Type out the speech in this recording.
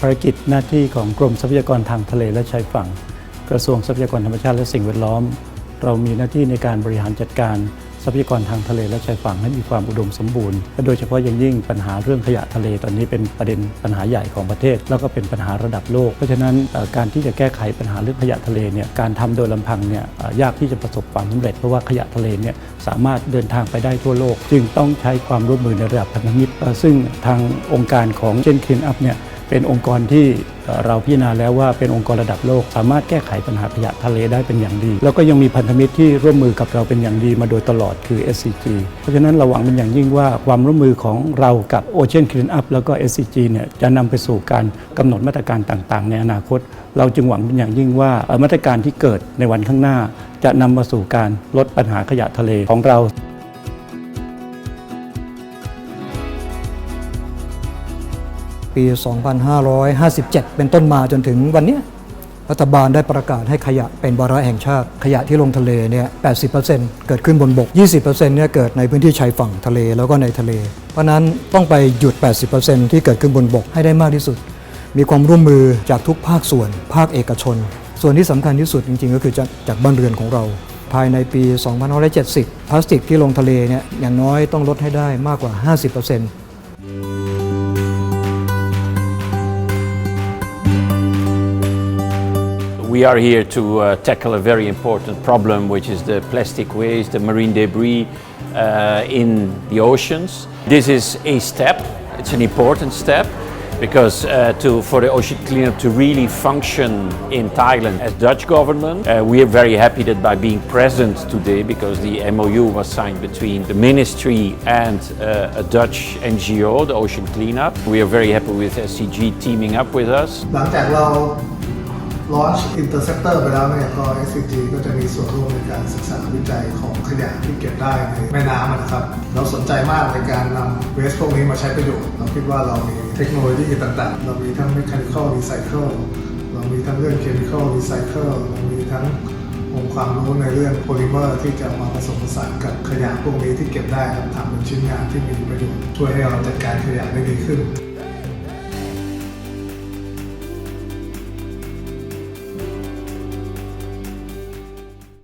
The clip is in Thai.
ภารกิจหน้าที่ของกรมทรัพยากรทางทะเลและชายฝั่ง กระทรวงทรัพยากรธรรมชาติและสิ่งแวดล้อม เรามีหน้าที่ในการบริหารจัดการทรัพยากรทางทะเลและชายฝั่งให้มีความอุดมสมบูรณ์และโดยเฉพาะอย่างยิ่งปัญหาเรื่องขยะทะเลตอนนี้เป็นประเด็นปัญหาใหญ่ของประเทศ แล้วก็เป็นปัญหาระดับโลก เพราะฉะนั้นการที่จะแก้ไขปัญหาเรื่องขยะทะเลเนี่ยการทำโดยลำพังเนี่ยยากที่จะประสบความสำเร็จเพราะว่าขยะทะเลเนี่ยสามารถเดินทางไปได้ทั่วโลก จึงต้องใช้ความร่วมมือในระดับพันธมิตร ซึ่งทางองค์การของเชนคลีนอัพเนี่ย เป็นองค์กรที่เราพิจารณาแล้วว่าเป็นองค์กรระดับโลก สามารถแก้ไขปัญหาขยะทะเลได้เป็นอย่างดี แล้วก็ยังมีพันธมิตรที่ร่วมมือกับเราเป็นอย่างดีมาโดยตลอดคือ SCG เพราะฉะนั้นเราหวังเป็นอย่างยิ่งว่าความร่วมมือของเรากับ Ocean Clean Up แล้วก็ SCG เนี่ยจะนำไปสู่การกำหนดมาตรการต่างๆ ในอนาคต เราจึงหวังเป็นอย่างยิ่งว่ามาตรการที่เกิดในวันข้างหน้า จะนำมาสู่การลดปัญหาขยะทะเลของเรา ปี 2557 เป็นต้นมาจนถึงวันนี้รัฐบาลได้ประกาศให้ขยะเป็นวาระแห่งชาติ ขยะที่ลงทะเลเนี่ย 80%เกิดขึ้นบนบก 20%เนี่ยเกิดในพื้นที่ชายฝั่งทะเลแล้วก็ในทะเล เพราะนั้นต้องไปหยุด 80%ที่เกิดขึ้นบนบกให้ได้มากที่สุด มีความร่วมมือจากทุกภาคส่วน ภาคเอกชน ส่วนที่สำคัญที่สุดจริง ๆ ก็คือจากจากบ้านเรือนของเรา ภายในปี 2570 พลาสติกที่ลงทะเลเนี่ยอย่างน้อยต้องลดให้ได้มากกว่า 50% We are here to uh, tackle a very important problem, which is the plastic waste, the marine debris uh, in the oceans. This is a step, it's an important step, because uh, to, for the ocean cleanup to really function in Thailand as Dutch government, uh, we are very happy that by being present today, because the MOU was signed between the ministry and uh, a Dutch NGO, the Ocean Cleanup. We are very happy with SCG teaming up with us. ลังจากเรา launch interceptor ไปแล้วเนี่ยก็ SCG ก็จะมีส่วนร่วมในการศึกษาวิจัยของขยะที่เก็บได้ในแม่น้ำนะครับ เราสนใจมากในการนำเวสพวกนี้มาใช้ประโยชน์ เราคิดว่าเรามีเทคโนโลยีต่างๆ เรามีทั้ง mechanical recycle เรามีทั้งเรื่อง chemical recycle เรามีทั้งองค์ความรู้ในเรื่องโพลิเมอร์ที่จะมาผสมผสานกับขยะพวกนี้ที่เก็บได้ครับทำเป็นชิ้นงานที่มีประโยชน์ช่วยให้เราจัดการขยะได้ดีขึ้น